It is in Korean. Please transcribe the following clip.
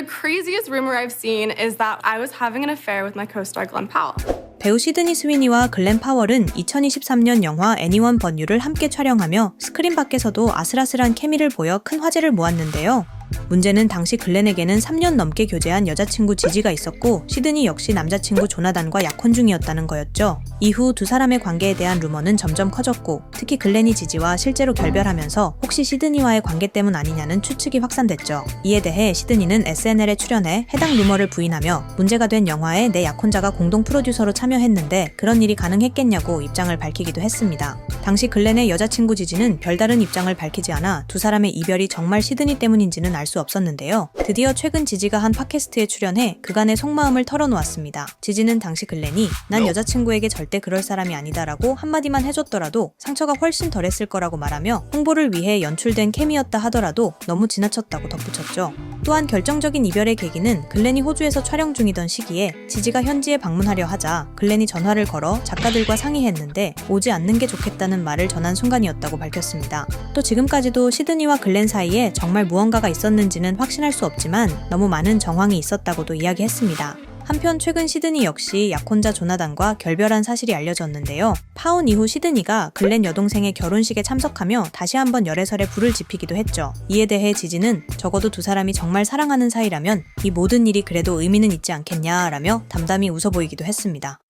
The craziest rumor I've seen is that I was having an affair with my co-star Glenn Powell. 배우 시드니 스위니와 글렌 파월은 2023년 영화 애니원 번유를 함께 촬영하며 스크린 밖에서도 아슬아슬한 케미를 보여 큰 화제를 모았는데요. 문제는 당시 글렌에게는 3년 넘게 교제한 여자친구 지지가 있었고 시드니 역시 남자친구 조나단과 약혼 중이었다는 거였죠. 이후 두 사람의 관계에 대한 루머는 점점 커졌고 특히 글렌이 지지와 실제로 결별하면서 혹시 시드니와의 관계 때문 아니냐는 추측이 확산됐죠. 이에 대해 시드니는 SNL에 출연해 해당 루머를 부인하며 문제가 된 영화에 내 약혼자가 공동 프로듀서로 참여했는데 그런 일이 가능했겠냐고 입장을 밝히기도 했습니다. 당시 글렌의 여자친구 지지는 별다른 입장을 밝히지 않아 두 사람의 이별이 정말 시드니 때문인지는 알 수 없었는데요. 드디어 최근 지지가 한 팟캐스트에 출연해 그간의 속마음을 털어놓았습니다. 지지는 당시 글렌이 난 여자친구에게 절대 그럴 사람이 아니다라고 한마디만 해줬더라도 상처가 훨씬 덜했을 거라고 말하며 홍보를 위해 연출된 캠이었다 하더라도 너무 지나쳤다고 덧붙였죠. 또한 결정적인 이별의 계기는 글렌이 호주에서 촬영 중이던 시기에 지지가 현지에 방문하려 하자 글렌이 전화를 걸어 작가들과 상의했는데 오지 않는 게 좋겠다는 말을 전한 순간이었다고 밝혔습니다. 또 지금까지도 시드니와 글렌 사이에 정말 무언가가 있었는지는 확신할 수 없지만 너무 많은 정황이 있었다고도 이야기했습니다. 한편 최근 시드니 역시 약혼자 조나단과 결별한 사실이 알려졌는데요. 파혼 이후 시드니가 글렌 여동생의 결혼식에 참석하며 다시 한번 열애설에 불을 지피기도 했죠. 이에 대해 지지는 적어도 두 사람이 정말 사랑하는 사이라면 이 모든 일이 그래도 의미는 있지 않겠냐라며 담담히 웃어 보이기도 했습니다.